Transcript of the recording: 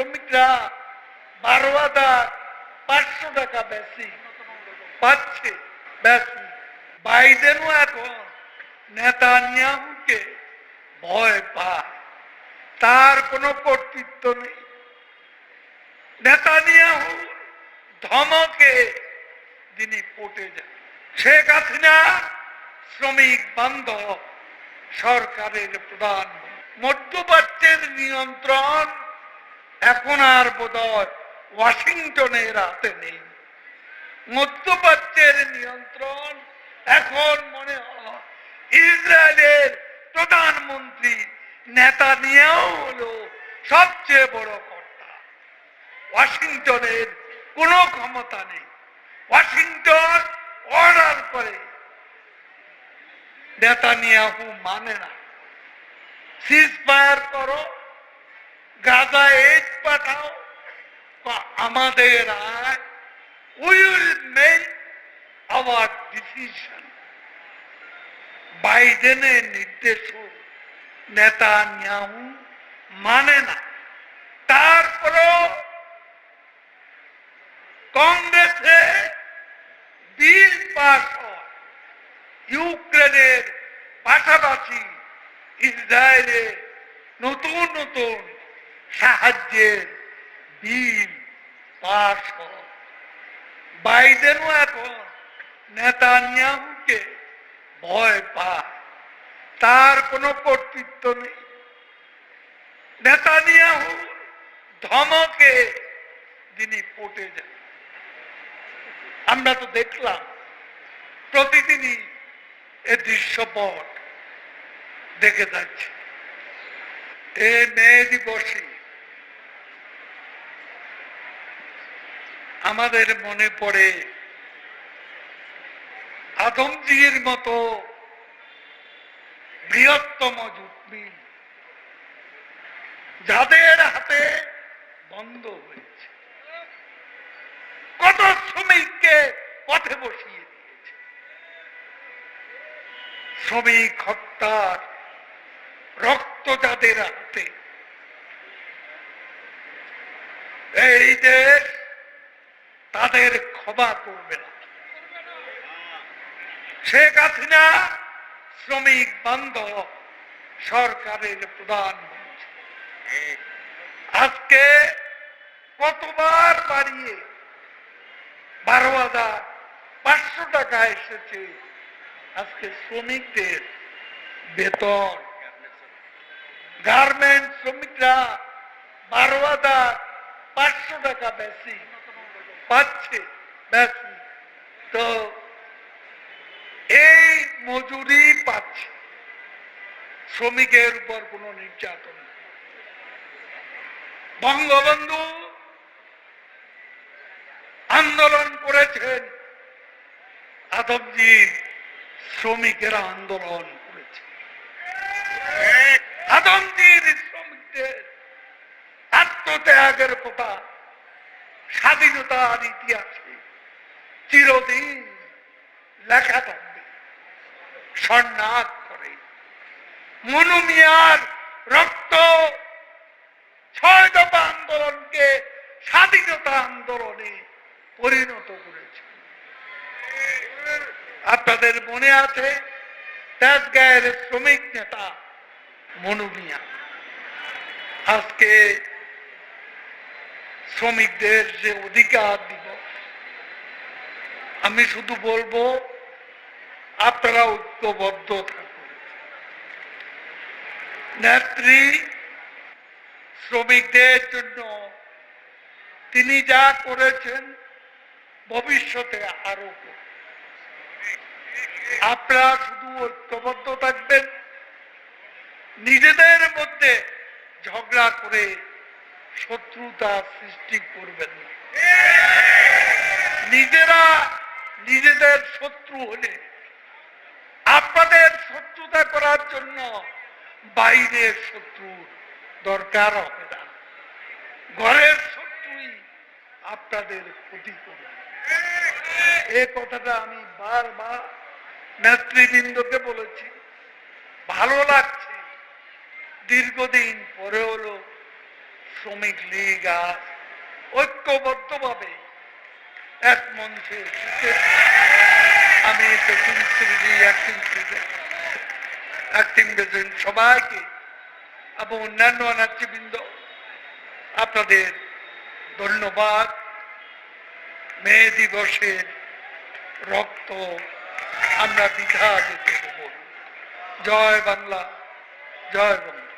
শ্রমিকরা বারো হাজার পাঁচশো টাকা বেশি পাচ্ছে, বেশি। বাইডেনও এখন নেতানিয়াহুকে ভয় পায়। তার কোনো কর্তৃত্ব নেই। নেতানিয়াহু ধমকে তিনি পটে যান। শেখ হাসিনা শ্রমিক বান্ধব সরকারের প্রধান। মধ্যপ্রাচ্যের নিয়ন্ত্রণ এখন আর বোধহয় ওয়াশিংটনের হাতে নেই। মধ্যপ্রাচ্যের নিয়ন্ত্রণ এখন মনে হয় ইসরায়েলের প্রধানমন্ত্রী নেতা নিয়েও হলো সবচেয়ে বড় কর্তা। ওয়াশিংটনের কোনো ক্ষমতা নেই। ওয়াশিংটন অর্ডার করে। নেতানিয়াহু মানে না। সিজ ফায়ার করো। গাজা এইড পাঠাও আমাদের আয় উইল মেক আওয়ার ডিসিশন। বাইডেনের নির্দেশ নেতা নিয়াহু মানে না। তারপরও কংগ্রেসে বিল পাস ইউক্রেনের পাশাপাশি ইসরায়েলে নতুন নতুন সাহায্যের বিল পাস হয় বাইডেনও এখন নেতানিয়াহুকে ভয় পায়। তার কোনো কর্তৃত্ব নেই। নেতানিয়াহু ধমকে তিনি পটে যান। আমরা তো দেখলাম প্রতিদিনই এ দৃশ্যপট দেখে যাচ্ছে। এ মেয়ে দিবসে আমাদের মনে পড়ে আদমজির মতো বৃহত্তম জুটমিল যাদের হাতে বন্ধ হয়েছে। কত শ্রমিককে পথে বসিয়ে দিয়েছে। শ্রমিক হত্যার রক্ত যাদের হাতে, এই দেশ তাদের ক্ষমা করবে না। শেখ হাসিনা শ্রমিক বান্ধব সরকারের প্রধানমন্ত্রী। আজকে কতবার বাড়িয়ে বারো হাজার পাঁচশো টাকা এসেছে। আজকে শ্রমিকদের বেতন। গার্মেন্ট শ্রমিকরা বারো হাজার পাঁচশো টাকা বেশি। পাচ্ছে। তো এই মজুরি পাচ্ছে। শ্রমিকের উপর কোনো নির্যাতন বঙ্গবন্ধু আন্দোলন করেছেন। আদমজি শ্রমিকেরা আন্দোলন করেছে। আদমজির শ্রমিকদের আত্মত্যাগের কথা স্বাধীনতার ইতিহাসে চিরদিন লেখা থাকবে। স্বর্ণাক করে মনুমিয়ার রক্ত ছয় দফা আন্দোলনকে স্বাধীনতা আন্দোলনে পরিণত করেছে। আপনাদের মনে আছে তেজগাঁয়ের শ্রমিক নেতা মনুমিয়া? আজকে শ্রমিকদের যে অধিকার দিব, আমি শুধু বলব, আপনারা ঐক্যবদ্ধ থাকুন। নেত্রী শ্রমিকদের জন্য তিনি যা করেছেন, ভবিষ্যতে আরও আপনারা শুধু ঐক্যবদ্ধ থাকবেন, নিজেদের মধ্যে ঝগড়া করে শত্রুতা সৃষ্টি করবেন না। নিজেরা নিজেদের শত্রু হলে, আপনাদের শত্রুতা করার জন্য বাইরের শত্রুর দরকার হবে না। ঘরের শত্রুই আপনাদের ক্ষতি করবে। এই কথাটা আমি বারবার নেতৃবৃন্দকে বলেছি। ভালো লাগছে। দীর্ঘদিন পরে হলো শ্রমিক লীগ আর ঐক্যবদ্ধভাবে এক মঞ্চে। আমি সবাইকে। এবং অন্যান্য নেতৃবৃন্দ আপনাদের ধন্যবাদ। মে দিবসের রক্ত আমরা যেতে দেব। জয় বাংলা জয় বাংলা